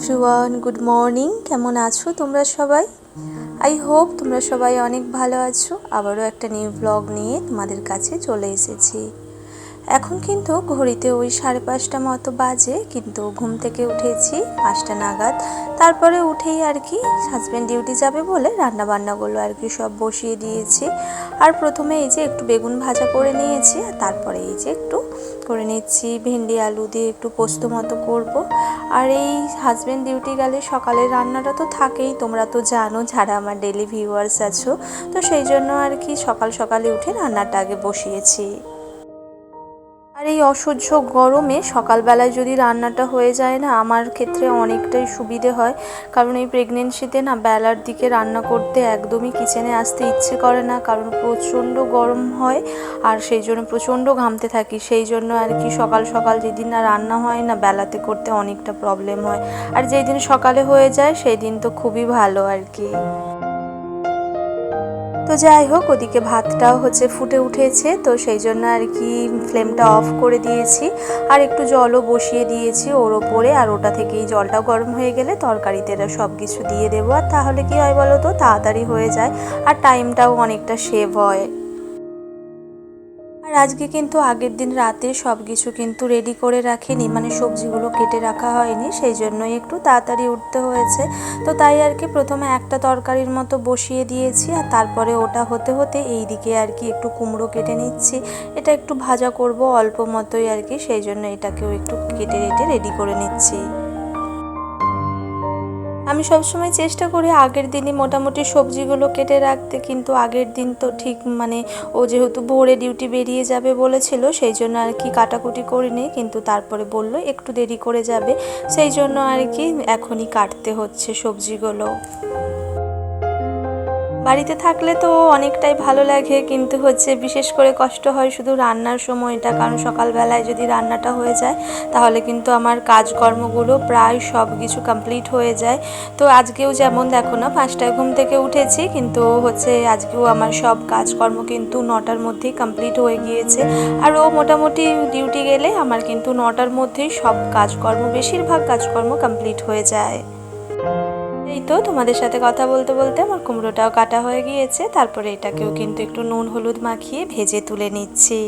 Everyone good morning কেমন আছো তোমরা সবাই? আই হোপ তোমরা সবাই অনেক ভালো আছো। আবারও একটা নিউ ব্লগ নিয়ে তোমাদের কাছে চলে এসেছি। এখন কিন্তু ঘড়িতে ওই সাড়ে পাঁচটা মতো বাজে, কিন্তু ঘুম থেকে উঠেছি পাঁচটা নাগাদ। তারপরে উঠেই আর কি হাজব্যান্ড ডিউটি যাবে বলে রান্না বান্নাগুলো আর কি সব বসিয়ে দিয়েছি। আর প্রথমে এই যে একটু বেগুন ভাজা করে নিয়েছি, আর তারপরে এই যে একটু করে নিচ্ছি, ভেন্ডি, আলু দিয়ে একটু পোস্ত মতো করব। আর এই হাজব্যান্ড ডিউটি গেলে সকালের রান্নাটা তো থাকেই, তোমরা তো জানো যারা আমার ডেলি ভিউয়ার্স আছো। তো সেই জন্য আর কি সকাল সকালে উঠে রান্নাটা আগে বসিয়েছি। এই অসহ্য গরমে সকালবেলায় যদি রান্নাটা হয়ে যায় না, আমার ক্ষেত্রে অনেকটাই সুবিধে হয়। কারণ এই প্রেগনেন্সিতে না, বেলার দিকে রান্না করতে একদমই কিচেনে আসতে ইচ্ছে করে না। কারণ প্রচণ্ড গরম হয় আর সেই জন্য প্রচণ্ড ঘামতে থাকি। সেই জন্য আর কি সকাল সকাল যেদিন না রান্না হয় না, বেলাতে করতে অনেকটা প্রবলেম হয়। আর যেই দিন সকালে হয়ে যায় সেই দিন তো খুবই ভালো আর কি। তো যাই হোক, ওদিকে ভাতটাও হচ্ছে ফুটে উঠেছে, তো সেই জন্য আর কি ফ্লেমটা অফ করে দিয়েছি। আর একটু জলও বসিয়ে দিয়েছি ওর ওপরে, আর ওটা থেকেই জলটা গরম হয়ে গেলে তরকারিতে সব কিছু দিয়ে দেবো। আর তাহলে কি হয় বলো তো, তাড়াতাড়ি হয়ে যায়, আর টাইমটাও অনেকটা সেভ হয়। আর আজকে কিন্তু আগের দিন রাতে সব কিছু কিন্তু রেডি করে রাখিনি মানে সবজিগুলো কেটে রাখা হয়নি, সেই জন্যই একটু তাড়াতাড়ি উঠতে হয়েছে। তো তাই আর কি প্রথমে একটা তরকারির মতো বসিয়ে দিয়েছি, আর তারপরে ওটা হতে হতে এই দিকে আর কি একটু কুমড়ো কেটে নিচ্ছি। এটা একটু ভাজা করব অল্প মতোই আর কি, সেই জন্য এটাকেও একটু কেটে রেটে রেডি করে নিচ্ছি। আমি সবসময় চেষ্টা করি আগের দিনই মোটামুটি সবজিগুলো কেটে রাখতে, কিন্তু আগের দিন তো ঠিক মানে ও যেহেতু ভোরে ডিউটি বেরিয়ে যাবে বলেছিল, সেই জন্য আর কি কাটাকুটি করিনি, কিন্তু তারপরে বলল একটু দেরি করে যাবে, সেই জন্য আর কি এখনই কাটতে হচ্ছে সবজিগুলো। বাড়িতে থাকলে তো অনেকটাই ভালো লাগে, কিন্তু হচ্ছে বিশেষ করে কষ্ট হয় শুধু রান্নার সময়টা, কারণ সকালবেলায় যদি রান্নাটা হয়ে যায়, তাহলে কিন্তু আমার কাজকর্মগুলো প্রায় সব কিছু কমপ্লিট হয়ে যায়। তো আজকেও যেমন দেখো না, পাঁচটায় ঘুম থেকে উঠেছি, কিন্তু হচ্ছে আজকেও আমার সব কাজকর্ম কিন্তু নটার মধ্যেই কমপ্লিট হয়ে গিয়েছে। আর ও মোটামুটি ডিউটি গেলে আমার কিন্তু নটার মধ্যেই সব কাজকর্ম, বেশিরভাগ কাজকর্ম কমপ্লিট হয়ে যায়। এই তো তোমাদের সাথে কথা বলতে বলতে আমার কুমড়োটাও কাটা হয়ে গিয়েছে, তারপরে এটাকেও কিন্তু একটু নুন হলুদ মাখিয়ে ভেজে তুলে নিচ্ছি।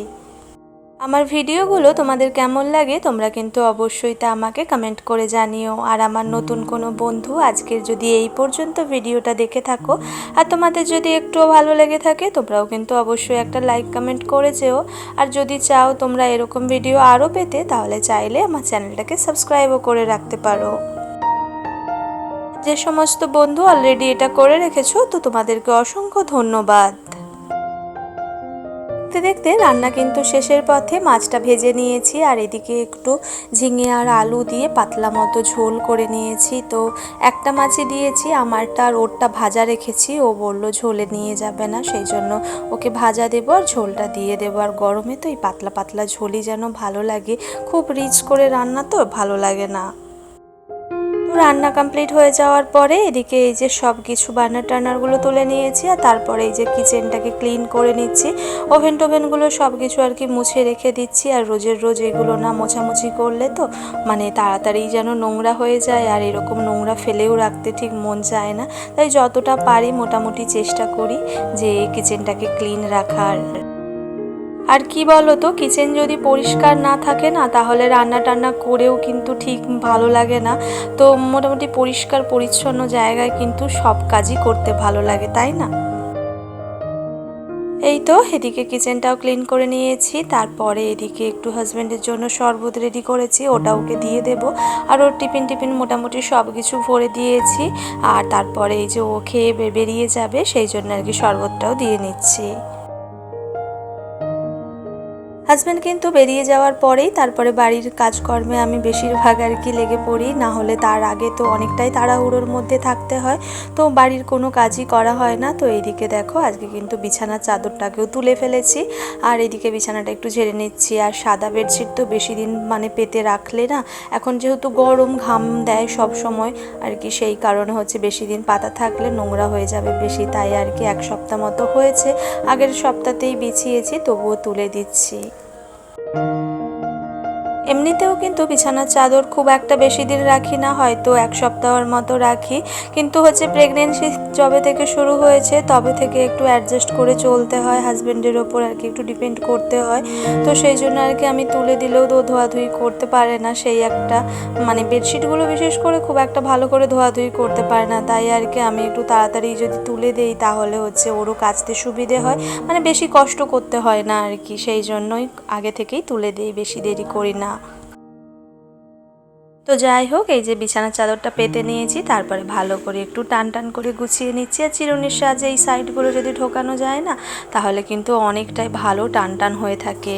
আমার ভিডিওগুলো তোমাদের কেমন লাগে তোমরা কিন্তু অবশ্যই তা আমাকে কমেন্ট করে জানিও। আর আমার নতুন কোনো বন্ধু আজকের যদি এই পর্যন্ত ভিডিওটা দেখে থাকো, আর তোমাদের যদি একটুও ভালো লেগে থাকে, তোমরাও কিন্তু অবশ্যই একটা লাইক কমেন্ট করে যেও আর যদি চাও তোমরা এরকম ভিডিও আরও পেতে, তাহলে চাইলে আমার চ্যানেলটাকে সাবস্ক্রাইবও করে রাখতে পারো। যে সমস্ত বন্ধু অলরেডি এটা করে রেখেছো, তো তোমাদেরকে অসংখ্য ধন্যবাদ। দেখতে দেখতে রান্না কিন্তু শেষের পথে মাছটা ভেজে নিয়েছি, আর এদিকে একটু ঝিঙে আর আলু দিয়ে পাতলা মতো ঝোল করে নিয়েছি। তো একটা মাছই দিয়েছি, আমারটা আর ওরটা ভাজা রেখেছি, ও বলল ঝোলে নিয়ে যাবে না, সেই জন্য ওকে ভাজা দেবো আর ঝোলটা দিয়ে দেবো। আর গরমে তো এই পাতলা পাতলা ঝোলই যেন ভালো লাগে। খুব রিচ করে রান্না তো, ভালো লাগে না। রান্না কমপ্লিট হয়ে যাওয়ার পরে এদিকে এই যে সব কিছু বার্নার টার্নারগুলো তুলে নিয়েছি আর তারপরে এই যে কিচেনটাকে ক্লিন করে নিচ্ছি। ওভেন টোভেনগুলো সব কিছু আর কি মুছে রেখে দিচ্ছি আর রোজের রোজ এগুলো না মোছামুছি করলে তো মানে তাড়াতাড়ি যেন নোংরা হয়ে যায় আর এরকম নোংরা ফেলেও রাখতে ঠিক মন চায় না। তাই যতটা পারি মোটামুটি চেষ্টা করি যে কিচেনটাকে ক্লিন রাখার। আর কি বলো তো কিচেন যদি পরিষ্কার না থাকে না, তাহলে রান্না টান্না করেও কিন্তু ঠিক ভালো লাগে না। তো মোটামুটি পরিষ্কার, পরিচ্ছন্ন জায়গায় কিন্তু সব কাজই করতে ভালো লাগে, তাই না? এই তো, এদিকে কিচেনটাও ক্লিন করে নিয়েছি, তারপরে এদিকে একটু হাজব্যান্ডের জন্য শরবত রেডি করেছি ওটা ওকে দিয়ে দেব। আর ওর টিফিন টিফিন মোটামুটি সব কিছু ভরে দিয়েছি, আর তারপরে এই যে ও খেয়ে বেরিয়ে যাবে, সেই জন্য আর কি শরবতটাও দিয়ে নিচ্ছি। হাজব্যান্ড কিন্তু বেরিয়ে যাওয়ার পরেই তারপরে বাড়ির কাজকর্মে আমি বেশিরভাগ আর কি লেগে পড়ি। না হলে তার আগে তো অনেকটাই তাড়াহুড়োর মধ্যে থাকতে হয়। তো বাড়ির কোনো কাজই করা হয় না। তো এইদিকে দেখো, আজকে কিন্তু বিছানার চাদরটাকেও তুলে ফেলেছি। আর এদিকে বিছানাটা একটু ঝেড়ে নিচ্ছি। আর সাদা বেডশিট তো বেশি দিন মানে পেতে রাখলে না, এখন যেহেতু গরম ঘাম দেয় সব সময়, আর কি সেই কারণে হচ্ছে বেশি দিন পাতা থাকলে নোংরা হয়ে যাবে বেশি। তাই আর কি এক সপ্তাহ মতো হয়েছে। আগের সপ্তাহতেই বিছিয়েছি, তবুও তুলে দিচ্ছি। এমনিতেও কিন্তু বিছানার চাদর খুব একটা বেশি দিন রাখি না, হয়তো এক সপ্তাহের মতো রাখি। কিন্তু হচ্ছে প্রেগনেন্সি যবে থেকে শুরু হয়েছে, তবে থেকে একটু অ্যাডজাস্ট করে চলতে হয় হাজব্যান্ডের ওপর আর কি একটু ডিপেন্ড করতে হয়। তো সেই জন্য আর কি আমি তুলে দিলেও তো ধোয়াধুয়ি করতে পারে না, সেই একটা মানে বেডশিটগুলো বিশেষ করে খুব একটা ভালো করে ধোয়াধুয়ি করতে পারে না। তাই আর কি আমি একটু তাড়াতাড়ি যদি তুলে দেই, তাহলে হচ্ছে ওরও কাচতে সুবিধে হয়। মানে বেশি কষ্ট করতে হয় না আর কি, সেই জন্যই আগে থেকেই তুলে দেই, বেশি দেরি করি না। তো যাই হোক, এই যে বিছানার চাদরটা পেতে নিয়েছি, তারপরে ভালো করে একটু টান টান করে গুছিয়ে নিচ্ছি। আর চিরুনির সাহায্যে এই সাইডগুলো যদি ঢোকানো যায় না, তাহলে কিন্তু অনেকটাই ভালো টান টান হয়ে থাকে।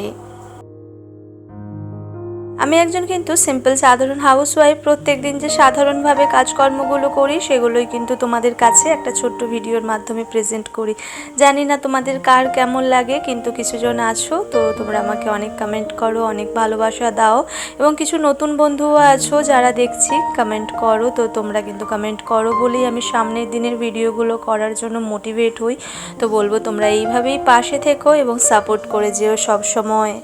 আমি একজন কিন্তু সিম্পল সাধারণ হাউস ওয়াইফ প্রত্যেক দিন যে সাধারণভাবে কাজকর্মগুলো করি, সেগুলোই কিন্তু তোমাদের কাছে একটা ছোট্ট ভিডিওর মাধ্যমে প্রেজেন্ট করি। জানি না তোমাদের কার কেমন লাগে, কিন্তু কিছুজন আছো, তো তোমরা আমাকে অনেক কমেন্ট করো, অনেক ভালোবাসা দাও। এবং কিছু নতুন বন্ধুও আছো যারা দেখছি কমেন্ট করো, তো তোমরা কিন্তু কমেন্ট করো বলেই আমি সামনের দিনের ভিডিওগুলো করার জন্য মোটিভেট হই। তো বলব তোমরা এইভাবেই পাশে থেকো এবং সাপোর্ট করে যেও সব সময়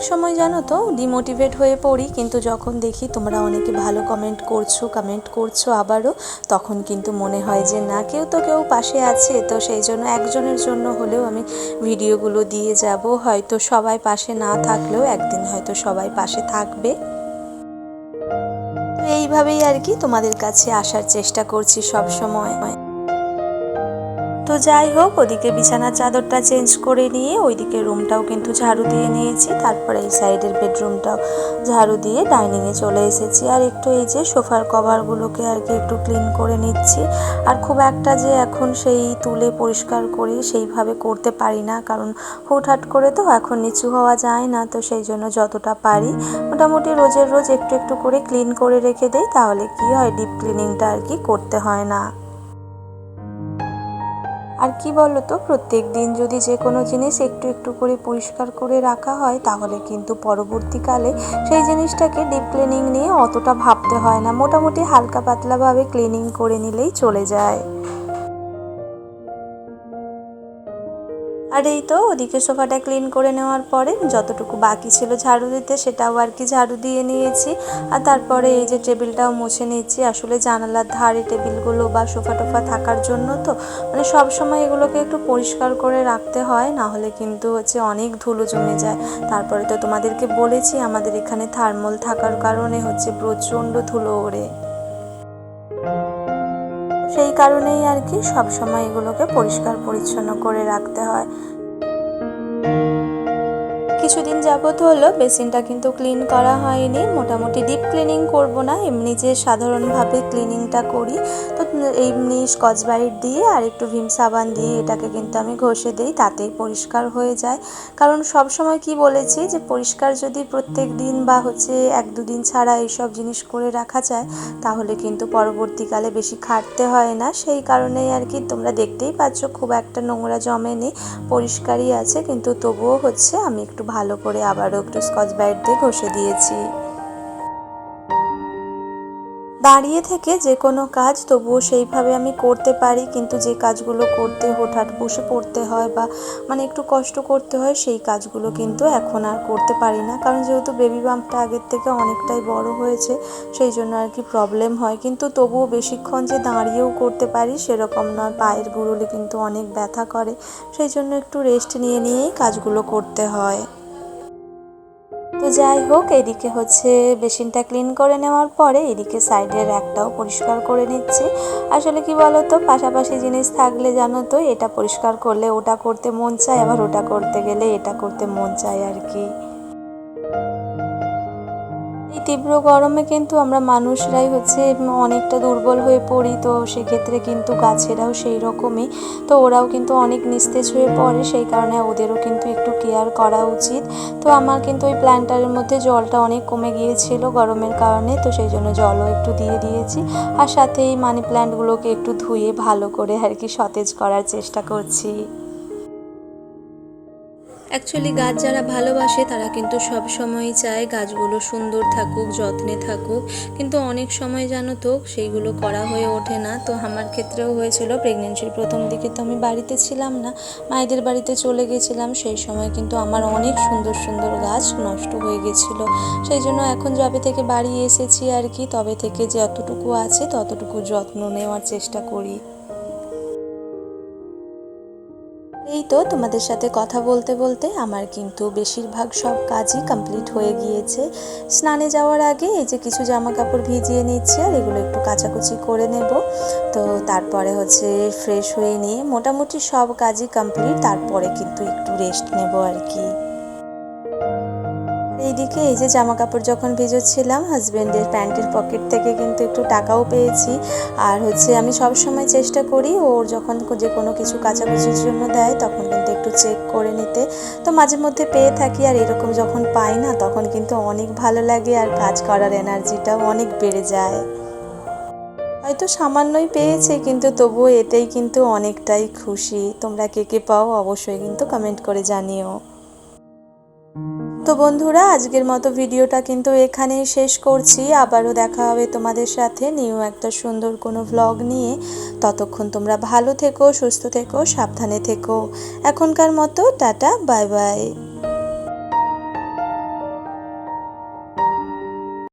অনেক সময় জানো তো ডিমোটিভেট হয়ে পড়ি, কিন্তু যখন দেখি তোমরা অনেকে ভালো কমেন্ট করছ কমেন্ট করছ আবারও, তখন কিন্তু মনে হয় যে না, কেউ তো কেউ পাশে আছে, তো সেই জন্য একজনের জন্য হলেও আমি ভিডিওগুলো দিয়ে যাব। হয়তো সবাই পাশে না থাকলেও একদিন হয়তো সবাই পাশে থাকবে। এইভাবেই আর কি তোমাদের কাছে আসার চেষ্টা করছি সব সময় তো যাই হোক, ওদিকে বিছানার চাদরটা চেঞ্জ করে নিয়ে ওইদিকে রুমটাও কিন্তু ঝাড়ু দিয়ে নিয়েছি। তারপরে এই সাইডের বেডরুমটাও ঝাড়ু দিয়ে ডাইনিংয়ে চলে এসেছি। আর একটু এই যে সোফার কভারগুলোকে আর কি একটু ক্লিন করে নিচ্ছি। আর খুব একটা যে এখন সেই তুলে পরিষ্কার করে সেইভাবে করতে পারি না। কারণ হুটহাট করে তো এখন নিচু হওয়া যায় না, তো সেই জন্য যতটা পারি মোটামুটি রোজের রোজ একটু একটু করে ক্লিন করে রেখে দেই। তাহলে কি হয়, ডিপ ক্লিনিংটা আর কি করতে হয় না। আর কি বলো তো প্রত্যেক দিন যদি যে কোনো জিনিস একটু একটু করে পরিষ্কার করে রাখা হয়, তাহলে কিন্তু পরবর্তীকালে সেই জিনিসটাকে ডিপ ক্লিনিং নিয়ে অতটা ভাবতে হয় না। মোটামুটি হালকা পাতলাভাবে ক্লিনিং করে নিলেই চলে যায়। আর এই তো ওদিকে সোফাটা ক্লিন করে নেওয়ার পরে যতটুকু বাকি ছিল ঝাড়ু দিতে সেটাও আর কি ঝাড়ু দিয়ে নিয়েছি। আর তারপরে এই যে টেবিলটাও মুছে নিয়েছি। আসলে জানালার ধারে টেবিলগুলো বা সোফা টোফা থাকার জন্য তো মানে সব সময় এগুলোকে একটু পরিষ্কার করে রাখতে হয়, না হলে কিন্তু হচ্ছে অনেক ধুলো জমে যায়। তারপরে তো তোমাদেরকে বলেছি, আমাদের এখানে থার্মল থাকার কারণে হচ্ছে প্রচণ্ড ধুলো ওড়ে। সেই কারণেই আর কি সবসময় এগুলোকে পরিষ্কার পরিচ্ছন্ন করে রাখতে হয়। কিছুদিন যাবত হলো, বেসিনটা কিন্তু ক্লিন করা হয়নি। মোটামুটি ডিপ ক্লিনিং করব না, এমনি যে সাধারণভাবে ক্লিনিংটা করি। তো এমনি স্কচ ব্রাইট দিয়ে আর একটু ভিম সাবান দিয়ে এটাকে কিন্তু আমি ঘষে দিই, তাতেই পরিষ্কার হয়ে যায়। কারণ সব সময় কি বলেছি যে, পরিষ্কার যদি প্রত্যেক দিন বা হচ্ছে এক দুদিন ছাড়া এইসব জিনিস করে রাখা যায়, তাহলে কিন্তু পরবর্তীকালে বেশি খাটতে হয় না। সেই কারণেই আর কি, তোমরা দেখতেই পাচ্ছ খুব একটা নোংরা জমেনি পরিষ্কারই আছে, কিন্তু তবুও হচ্ছে আমি একটু ভালো করে আবারও একটু স্কচ ব্রাইট দিয়ে ঘষে দিয়েছি। দাঁড়িয়ে থেকে যে কোনো কাজ তবুও সেইভাবে আমি করতে পারি, কিন্তু যে কাজগুলো করতে হঠাৎ বসে পড়তে হয় বা মানে একটু কষ্ট করতে হয়, সেই কাজগুলো কিন্তু এখন আর করতে পারি না। কারণ যেহেতু বেবি বাম্পটা আগের থেকে অনেকটাই বড় হয়েছে, সেই জন্য আর কি প্রবলেম হয়। কিন্তু তবুও বেশিক্ষণ যে দাঁড়িয়েও করতে পারি সেরকম নয়, পায়ের গুঁড়োলে কিন্তু অনেক ব্যথা করে। সেই জন্য একটু রেস্ট নিয়ে নিয়েই কাজগুলো করতে হয়। যাই হোক, এদিকে হচ্ছে বেসিনটা ক্লিন করে নেওয়ার পরে এদিকে সাইডের একটাও পরিষ্কার করে নিচ্ছি। আসলে কি বলো তো পাশাপাশি জিনিস থাকলে জানো তো, এটা পরিষ্কার করলে ওটা করতে মন চায়, আবার ওটা করতে গেলে এটা করতে মন চায় আর কি। তীব্র গরমে কিন্তু আমরা মানুষরাই হচ্ছে অনেকটা দুর্বল হয়ে পড়ি, তো সেক্ষেত্রে কিন্তু গাছেরাও সেই রকমই তো ওরাও কিন্তু অনেক নিস্তেজ হয়ে পড়ে, সেই কারণে ওদেরও কিন্তু একটু কেয়ার করা উচিত। তো আমার কিন্তু ওই প্ল্যান্টারের মধ্যে জলটা অনেক কমে গিয়েছিল গরমের কারণে, তো সেই জন্য জলও একটু দিয়ে দিয়েছি। আর সাথে এই মানি প্ল্যান্টগুলোকে একটু ধুয়ে ভালো করে আর কি সতেজ করার চেষ্টা করছি। অ্যাকচুয়ালি গাছ যারা ভালোবাসে, তারা কিন্তু সব সময়ই চায় গাছগুলো সুন্দর থাকুক, যত্নে থাকুক। কিন্তু অনেক সময় জানো তো, সেইগুলো করা হয়ে ওঠে না। তো আমার ক্ষেত্রেও হয়েছিল প্রেগনেন্সির প্রথম দিকে তো আমি বাড়িতে ছিলাম না। মায়েদের বাড়িতে চলে গেছিলাম, সেই সময় কিন্তু আমার অনেক সুন্দর সুন্দর গাছ নষ্ট হয়ে গেছিল। সেই জন্য এখন যবে থেকে বাড়ি এসেছি আর কি, তবে থেকে যতটুকু আছে, ততটুকু যত্ন নেওয়ার চেষ্টা করি। এই তো তোমাদের সাথে কথা বলতে বলতে আমার কিন্তু বেশিরভাগ সব কাজই কমপ্লিট হয়ে গিয়েছে। স্নানে যাওয়ার আগে এই যে কিছু জামা কাপড় ভিজিয়ে নিচ্ছি আর এগুলো একটু কাচাকুচি করে নেব। তো তারপরে হচ্ছে ফ্রেশ হয়ে নিয়ে মোটামুটি সব কাজই কমপ্লিট তারপরে কিন্তু একটু রেস্ট নেব আর কি। এইদিকে এই যে জামা কাপড় যখন ভিজোচ্ছিলাম হাজব্যান্ডের প্যান্টের পকেট থেকে কিন্তু একটু টাকাও পেয়েছি। আর হচ্ছে আমি সব সময় চেষ্টা করি, ওর যখন যে কোনো কিছু কাচাকুচির জন্য দেয়, তখন কিন্তু একটু চেক করে নিতে। তো মাঝে মধ্যে পেয়ে থাকি, আর এরকম যখন পাই না, তখন কিন্তু অনেক ভালো লাগে, আর কাজ করার এনার্জিটাও অনেক বেড়ে যায়। হয়তো সামান্যই পেয়েছে, কিন্তু তবুও এতেই কিন্তু অনেকটাই খুশি। তোমরা কে কে পাও, অবশ্যই কিন্তু কমেন্ট করে জানিও। তো বন্ধুরা, আজকের মতো ভিডিওটা কিন্তু এখানেই শেষ করছি। আবারও দেখা হবে তোমাদের সাথে নিউ একটা সুন্দর কোনো ভ্লগ নিয়ে। ততক্ষণ তোমরা ভালো থেকো, সুস্থ থেকো, সাবধানে থেকো। এখনকার মতো টাটা, বাই বাই।